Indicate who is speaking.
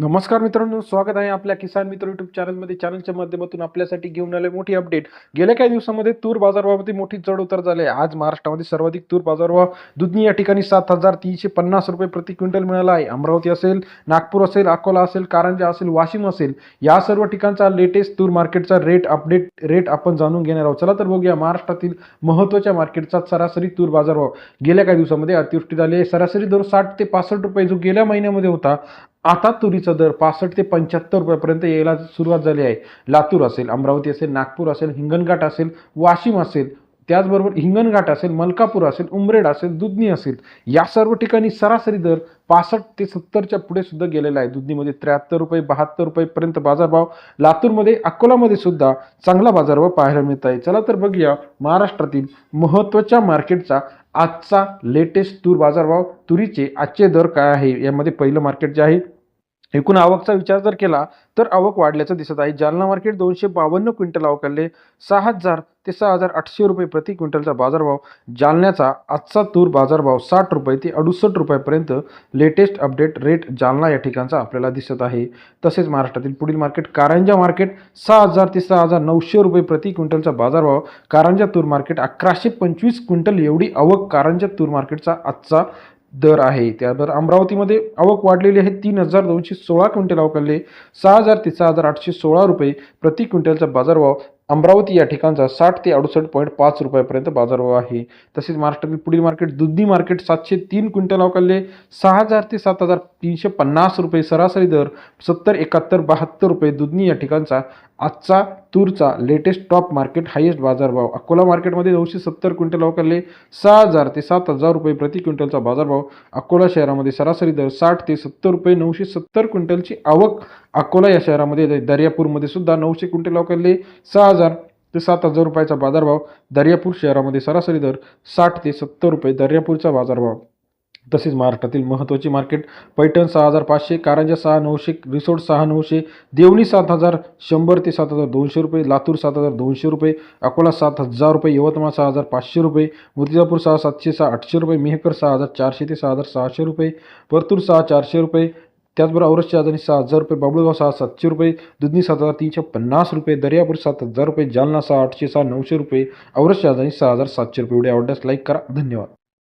Speaker 1: नमस्कार मित्रांनो स्वागत आहे आपल्या किसान मित्र युट्यूब चॅनलमध्ये चॅनलच्या माध्यमातून आपल्यासाठी घेऊन आले मोठी अपडेट गेल्या काही दिवसामध्ये तूर बाजारभावामध्ये मोठी चढ उतार झाले आहे. आज महाराष्ट्रामध्ये सर्वाधिक तूर बाजारभाव दुधनी या ठिकाणी सात हजार तीनशे पन्नास रुपये प्रति क्विंटल मिळाला आहे. अमरावती असेल नागपूर असेल अकोला असेल कारंजा असेल वाशिम असेल या सर्व ठिकाणचा लेटेस्ट तूर मार्केटचा रेट अपडेट रेट आपण जाणून घेणार आहोत. चला तर बघूया महाराष्ट्रातील महत्त्वाच्या मार्केटचा सरासरी तूर बाजारभाव. गेल्या काही दिवसामध्ये अतिवृष्टी झाली आहे. सरासरी दर साठ ते पासष्ट रुपये जो गेल्या महिन्यामध्ये होता आता तुरीचा दर पासष्ट ते पंच्याहत्तर रुपयापर्यंत यायला सुरुवात झाली आहे. लातूर असेल अमरावती असेल नागपूर असेल हिंगणघाट असेल वाशिम असेल त्याचबरोबर हिंगणघाट असेल मलकापूर असेल उमरेड असेल दुधनी असेल या सर्व ठिकाणी सरासरी दर पासष्ट ते सत्तरच्या पुढे सुद्धा गेलेला आहे. दुधनीमध्ये त्र्याहत्तर रुपये बहात्तर रुपयेपर्यंत बाजारभाव. लातूरमध्ये अकोलामध्ये सुद्धा चांगला बाजारभाव पाहायला मिळत आहे. चला तर बघूया महाराष्ट्रातील महत्त्वाच्या मार्केटचा आजचा लेटेस्ट तूर बाजारभाव तुरीचे आजचे दर काय आहे? यामध्ये पहिलं मार्केट जे आहे एकूण आवकचा विचार जर केला तर आवक वाढल्याचं दिसत आहे. जालना मार्केट दोनशे बावन्न क्विंटल आवक आले सहा हजार ते सहा हजार आठशे रुपये प्रति क्विंटलचा बाजारभाव जालन्याचा आजचा तूर बाजारभाव साठ रुपये ते अडुसष्ट रुपयापर्यंत लेटेस्ट अपडेट रेट जालना या ठिकाणचा आपल्याला दिसत आहे. तसेच महाराष्ट्रातील पुढील मार्केट कारंजा मार्केट सहा हजार ते सहा हजार नऊशे रुपये प्रति क्विंटलचा बाजारभाव कारंजा तूर मार्केट अकराशे पंचवीस क्विंटल एवढी आवक कारंजा तूर मार्केटचा आजचा दर आहे. त्याबरोबर अमरावतीमध्ये आवक वाढलेली आहे. तीन हजार दोनशे सोळा क्विंटल आवक सहा हजार ते सहा हजार आठशे सोळा रुपये प्रति क्विंटलचा बाजारभाव अमरावती या ठिकाणचा साठ ते अडुसष्ट पॉईंट पाच रुपयापर्यंत बाजारभाव आहे. तसेच महाराष्ट्रातील पुढील मार्केट दुधी मार्केट सातशे तीन क्विंटल अवकालले सहा हजार ते सात हजार तीनशे पन्नास रुपये सरासरी दर सत्तर एकाहत्तर बहात्तर रुपये दुधनी या ठिकाणचा आजचा तूरचा लेटेस्ट टॉप मार्केट हायेस्ट बाजारभाव. अकोला मार्केटमध्ये नऊशे सत्तर क्विंटल अवकालले सहा हजार ते सात हजार रुपये प्रति क्विंटलचा बाजारभाव. अकोला शहरामध्ये सरासरी दर साठ ते सत्तर रुपये नऊशे सत्तर क्विंटलची आवक. अकोला या शहरामध्ये दर्यापूरमध्ये सुद्धा नऊशे क्विंटल अवकालले सहा हजार ते सात हजार रुपयाचा बाजारभाव. दर्यापूर शहरामध्ये सरासरी दर साठ ते सत्तर रुपये दर्यापूरचा बाजारभाव. तसेच महाराष्ट्रातील महत्त्वाची मार्केट पैठण सहा हजार पाचशे कारंजा सहा नऊशे रिसोड सहा नऊशे देवणी सात हजार शंभर ते सात हजार दोनशे रुपये लातूर सात हजार दोनशे रुपये अकोला सात हजार रुपये यवतमाळ सहा हजार पाचशे रुपये मुर्तिजापूर सहा सातशे सहा आठशे रुपये मेहकर सहा हजार चारशे ते सहा हजार सहाशे रुपये परतूर सहा चारशे रुपये त्याचबरोबर औरस शहाजानी सहा हजार रुपये बाबुळगाव सहा सातशे रुपये दुधनी सात हजार तीनशे पन्नास रुपये दर्यापूर सात हजार रुपये जालना सहा आठशे सहा नऊशे रुपये औरस शहाजानी सहा हजार सातशे रुपये. एवढे आवडल्यास लाईक करा. धन्यवाद.